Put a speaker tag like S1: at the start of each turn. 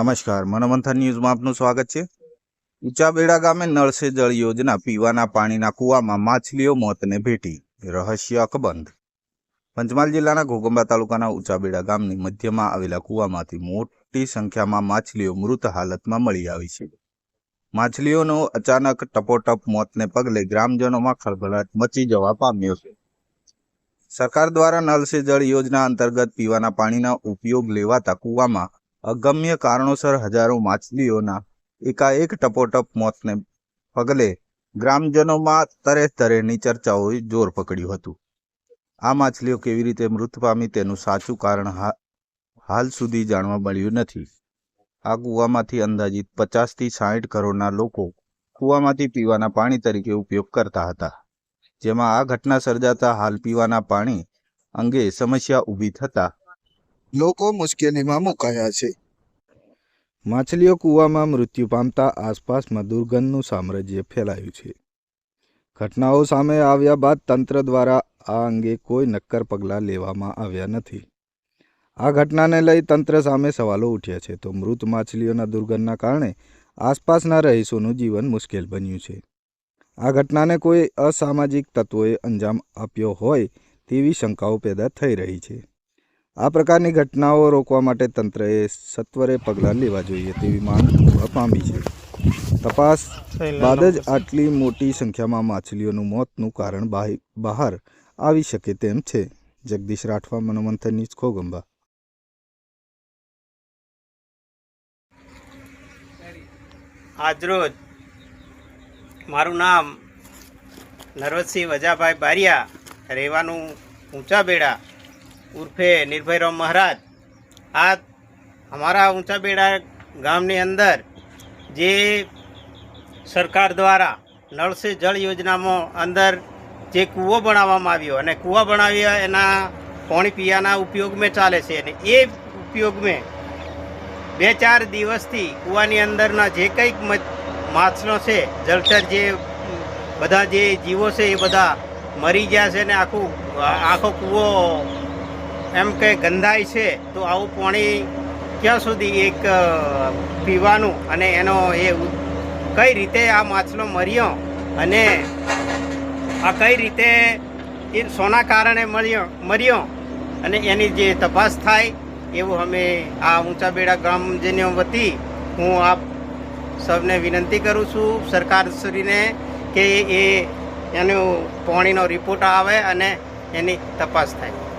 S1: નમસ્કાર, મનોમંથન ન્યૂઝમાં આપનું સ્વાગત છે. ઊંચાબેડા ગામે નળ જળ યોજના પીવાના પાણીના કૂવામાં માછલીઓ મોતને ભેટી, રહસ્ય અકબંધ. પંચમહાલ જિલ્લાના ઘોગંબા તાલુકાના ઉંચાબેડા ગામની મધ્યમાં આવેલા કૂવામાંથી મોટી સંખ્યામાં માછલીઓ મૃત હાલતમાં મળી આવી છે. માછલીઓનો અચાનક ટપોટપ મોતને પગલે ગ્રામજનોમાં ખળભળાટ મચી જવા પામ્યો છે. સરકાર દ્વારા સે જળ યોજના અંતર્ગત પીવાના પાણીના ઉપયોગ લેવાતા કૂવામાં અગમ્ય કારણોસર હજારો માછલીઓના એકાએક ટપોટપ મોતને પગલે ગ્રામજનોમાં તરે તરેની ચર્ચાઓએ જોર પકડ્યું હતું. આ માછલીઓ કેવી રીતે મૃત પામી તેનું સાચું કારણ હાલ સુધી જાણવા મળ્યું નથી. આ કૂવામાંથી અંદાજિત પચાસથી સાઠ કરોડના લોકો કૂવામાંથી પીવાના પાણી તરીકે ઉપયોગ કરતા હતા, જેમાં આ ઘટના સર્જાતા હાલ પીવાના પાણી અંગે સમસ્યા ઊભી થતા
S2: લોકો મુશ્કેલીમાં મુકાયા છે.
S1: માછલીઓ કૂવામાં મૃત્યુ પામતા આસપાસમાં દુર્ગંધનું સામ્રાજ્ય ફેલાયું છે. ઘટનાઓ સામે આવ્યા બાદ તંત્ર દ્વારા આ અંગે કોઈ નક્કર પગલાં લેવામાં આવ્યા નથી. આ ઘટનાને લઈ તંત્ર સામે સવાલો ઉઠ્યા છે તો મૃત માછલીઓના દુર્ગંધના કારણે આસપાસના રહીશોનું જીવન મુશ્કેલ બન્યું છે. આ ઘટનાને કોઈ અસામાજિક તત્વોએ અંજામ આપ્યો હોય તેવી શંકાઓ પેદા થઈ રહી છે. આ પ્રકારની ઘટનાઓ રોકવા માટે તંત્રએ સત્વરે પગલાં લેવા જોઈએ તેવી માંગ પામી છે. તપાસ બાદ જ આટલી મોટી સંખ્યામાં માછલીઓનું મોતનું કારણ બાહિ- બહાર આવી શકે તેમ છે. જગદીશ રાઠવા મનોમંથન ન્યૂઝ ખોગંબા.
S3: આજરોજ મારું નામ નરવતસિંહ વજાભાઈ બારિયા રહેવાનું ઊંચા બેડા ઉર્ફે નિર્ભયરામ મહારાજ, આ અમારા ઊંચા બેડા ગામની અંદર જે સરકાર દ્વારા નળ સે જળ યોજનામાં અંદર જે કૂવો બનાવવામાં આવ્યો અને કૂવા બનાવ્યા એના પાણી પીવાના ઉપયોગમાં ચાલે છે અને એ ઉપયોગમાં બે ચાર દિવસથી કૂવાની અંદરના જે કંઈક માછલો છે જળચર જે બધા જે જીવો છે એ બધા મરી ગયા છે ને આખું, આખો કૂવો એમ કે ગંધાય છે, તો આવું પાણી ક્યાં સુધી એક પીવાનું અને એનો એ કઈ રીતે આ માછલો મર્યો અને આ કઈ રીતે એ સોના કારણે મળ્યો મર્યો અને એની જે તપાસ થાય એવું અમે આ ઊંચા બેડા ગ્રામજનો વતી હું આપ સૌને વિનંતી કરું છું. સરકારશ્રીને કે એ એનો પાણીનો રિપોર્ટ આવે અને એની તપાસ થાય.